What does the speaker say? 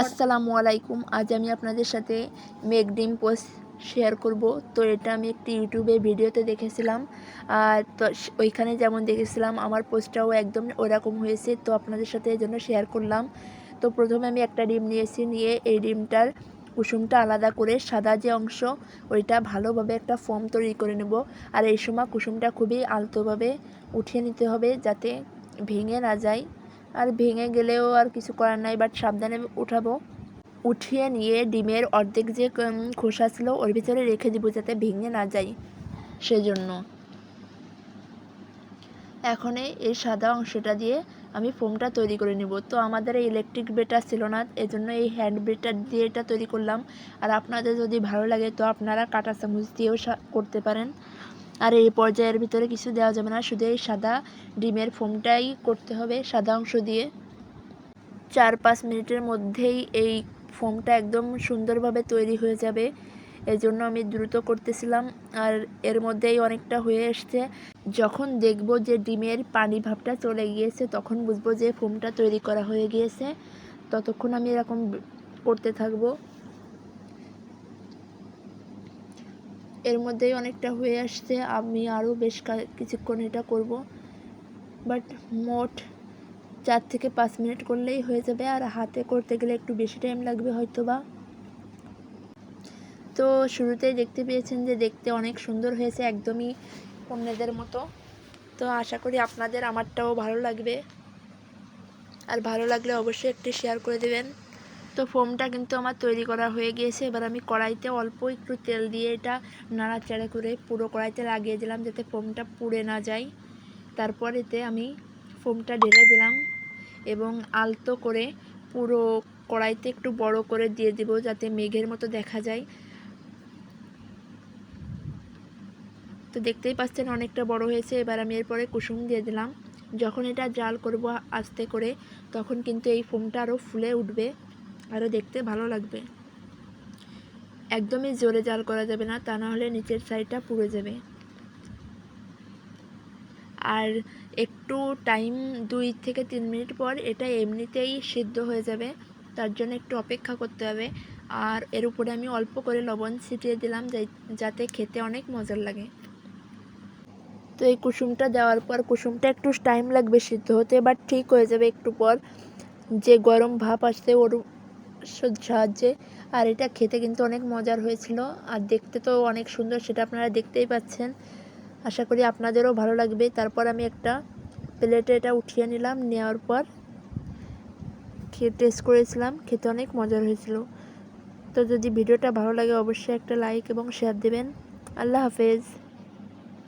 আসসালামু আলাইকুম। আজ আমি আপনাদের সাথে মেক ডিম পোস্ট শেয়ার করব। তো এটা আমি একটি ইউটিউবে ভিডিওতে দেখেছিলাম। আর তো ওইখানে যেমন দেখেছিলাম, আমার পোস্টটাও একদম ওরকম হয়েছে। তো আপনাদের সাথে এই জন্য শেয়ার করলাম। তো প্রথমে আমি একটা ডিম নিয়েছি, নিয়ে এই ডিমটার কুসুমটা আলাদা করে সাদা যে অংশ, ওইটা ভালোভাবে একটা ফর্ম তৈরি করে নেব। আর এই সময় কুসুমটা খুবই আলতোভাবে উঠিয়ে নিতে হবে যাতে ভেঙে না যায়। আর ভেঙে গেলেও আর কিছু করার নাই বাট সাবধানে উঠাবো। উঠিয়ে নিয়ে ডিমের অর্ধেক যে খোসা ছিল ওর ভিতরে রেখে দিব যাতে ভেঙে না যায় সেজন্য। এখন এই- সাদা অংশটা দিয়ে আমি ফোমটা তৈরি করে নিব। তো আমাদের এই ইলেকট্রিক বেটার ছিল না, এজন্য এই হ্যান্ড বেটার দিয়ে এটা তৈরি করলাম। আর আপনাদের যদি ভালো লাগে তো আপনারা কাঁটা চামচ দিয়েও করতে পারেন। আর এই পর্যায়ের ভিতরে কিছু দেওয়া যাবে না। শুধু এই সাদা ডিমের ফোমটাই করতে হবে, সাদা অংশ দিয়ে। চার পাঁচ মিনিটের মধ্যেই এই ফোমটা একদম সুন্দরভাবে তৈরি হয়ে যাবে। এই জন্য আমি দ্রুত করতেছিলাম আর এর মধ্যেই অনেকটা হয়ে এসছে। যখন দেখব যে ডিমের পানি ভাবটা চলে গিয়েছে, তখন বুঝব যে ফোমটা তৈরি করা হয়ে গিয়েছে। ততক্ষণ আমি এরকম করতে থাকব। এর মধ্যেই অনেকটা হয়ে আসছে। আমি আরও বেশ কিছুক্ষণ এটা করব। বাট মোট চার থেকে পাঁচ মিনিট করলেই হয়ে যাবে। আর হাতে করতে গেলে একটু বেশি টাইম লাগবে হয়তো বা তো শুরুতেই দেখতে পেয়েছেন যে দেখতে অনেক সুন্দর হয়েছে, একদমই অন্যদের মতো। তো আশা করি আপনাদের আমারটাও ভালো লাগবে। আর ভালো লাগলে অবশ্যই একটি শেয়ার করে দেবেন। তো ফোমটা কিন্তু আমার তৈরি করা হয়ে গিয়েছে। এবার আমি কড়াইতে অল্প একটু তেল দিয়ে এটা নাড়াচাড়া করে পুরো কড়াইতে লাগিয়ে দিলাম যাতে ফোমটা পুড়ে না যায়। তারপর এতে আমি ফোমটা ঢেলে দিলাম এবং আলতো করে পুরো কড়াইতে একটু বড় করে দিয়ে দিব যাতে মেঘের মতো দেখা যায়। তো দেখতেই পাচ্ছেন অনেকটা বড় হয়েছে। এবার আমি এরপরে কুসুম দিয়ে দিলাম। যখন এটা জাল করব আস্তে করে, তখন কিন্তু এই ফোমটা আরও ফুলে উঠবে। আরও দেখতে ভালো লাগবে। একদমই জোরে জাল করা যাবে না, তা না হলে নিচের সাইডটা পুড়ে যাবে। আর একটু টাইম দুই থেকে তিন মিনিট পর এটা এমনিতেই সিদ্ধ হয়ে যাবে, তার জন্য একটু অপেক্ষা করতে হবে। আর এর উপরে আমি অল্প করে লবণ ছিটিয়ে দিলাম যাতে খেতে অনেক মজার লাগে। তো এই কুসুমটা দেওয়ার পর কুসুমটা একটু টাইম লাগবে সিদ্ধ হতে বাট ঠিক হয়ে যাবে একটু পর যে গরম ভাপ আসছে ওর সাহায্যে। আর এটা খেতে কিন্তু অনেক মজার হয়েছিল। আর দেখতে তো অনেক সুন্দর, সেটা আপনারা দেখতেই পাচ্ছেন। আশা করি আপনাদেরও ভালো লাগবে। তারপর আমি একটা প্লেটে এটা উঠিয়ে নিলাম। নেওয়ার পর খেয়ে টেস্ট করেছিলাম। খেতে অনেক মজার হয়েছিল। তো যদি ভিডিওটা ভালো লাগে, অবশ্যই একটা লাইক এবং শেয়ার দেবেন। আল্লাহ হাফেজ।